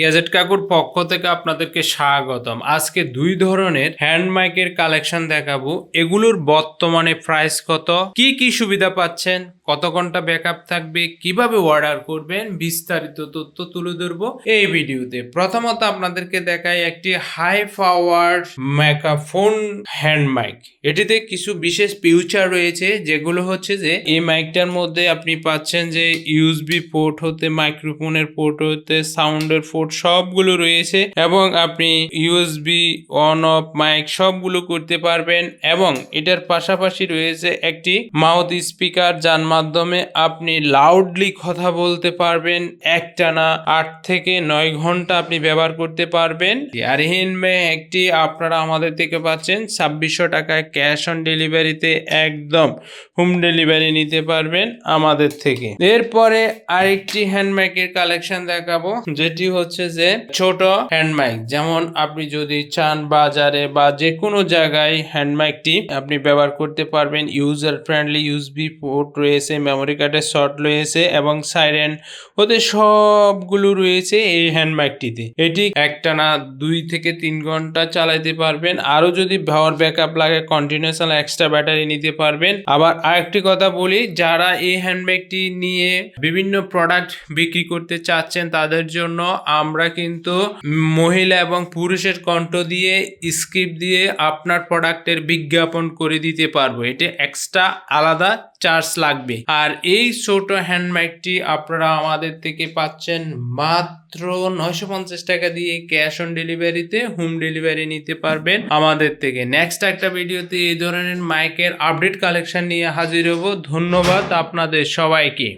Gadget কাকুর পক্ষ থেকে আপনাদেরকে স্বাগতম। আজকে দুই ধরনের হ্যান্ড মাইকের কালেকশন দেখাবো। এগুলোর বর্তমানে প্রাইস কত? কি কি সুবিধা পাচ্ছেন? কত ঘণ্টা ব্যাকআপ থাকবে? কীভাবে অর্ডার করবেন? বিস্তারিত তথ্য তুলে ধরবো এই ভিডিওতে। প্রথমত আপনাদেরকে দেখাই একটি high power megaphone hand mic. এটিতে কিছু বিশেষ ফিউচার রয়েছে, যেগুলো হচ্ছে যে এই মাইকটার মধ্যে আপনি পাচ্ছেন যে ইউএসবি পোর্ট হতে, মাইক্রোফোনের পোর্ট হতে, সাউন্ডের পোর্ট সবগুলো রয়েছে এবং আপনি ইউএসবি অন অফ মাইক সবগুলো করতে পারবেন এবং এটার পাশাপাশি রয়েছে একটি মাউথ স্পিকার যার মাধ্যমে আপনি লাউডলি কথা বলতে পারবেন। একটানা আট থেকে নয় ঘণ্টা আপনি ব্যবহার করতে পারবেন। একটি আপনারা আমাদের থেকে পাচ্ছেন ছাব্বিশশো টাকায় ক্যাশ অন ডেলিভারিতে একদম হোম ডেলিভারি নিতে পারবেন আমাদের থেকে। এরপরে আরেকটি হ্যান্ড মাইকের কালেকশন দেখাবো, যেটি হচ্ছে যে ছোট হ্যান্ড মাইক যেমন আপনি যদি চান বাজারে বা যে কোনো জায়গায় হ্যান্ড মাইকটি আপনি ব্যবহার করতে পারবেন। ইউজার ফ্রেন্ডলি ইউএসবি পোর্ট রয়েছে মেমোরি কার্ডের শর্ট রয়েছে এবং সাইরেন ওদের সবগুলো রয়েছে এই হ্যান্ড মাইকটিতে এটি একটানা দুই থেকে তিন ঘণ্টা চালাইতে পারবেন। আরও যদি পাওয়ার ব্যাকআপ লাগে কন্টিনিউশনাল এক্সট্রা ব্যাটারি নিতে পারবেন। আবার আরেকটি কথা বলি, যারা এই হ্যান্ডব্যাগটি নিয়ে বিভিন্ন প্রোডাক্ট বিক্রি করতে চাচ্ছেন, তাদের জন্য আমরা কিন্তু মহিলা এবং পুরুষের কণ্ঠ দিয়ে স্ক্রিপ্ট দিয়ে আপনার প্রোডাক্টের বিজ্ঞাপন করে দিতে পারব। এটা এক্সট্রা আলাদা চার্জ লাগবে। আর এই ছোট হ্যান্ড মাইকটি আপনারা আমাদের থেকে পাচ্ছেন মাত্র নয়শো পঞ্চাশ টাকা দিয়ে ক্যাশ অন ডেলিভারিতে হোম ডেলিভারি নিতে পারবেন আমাদের থেকে। নেক্সট একটা ভিডিওতে এই ধরনের মাইকের আপডেট কালেকশন নিয়ে হাজির হব। ধন্যবাদ আপনাদের সবাইকে।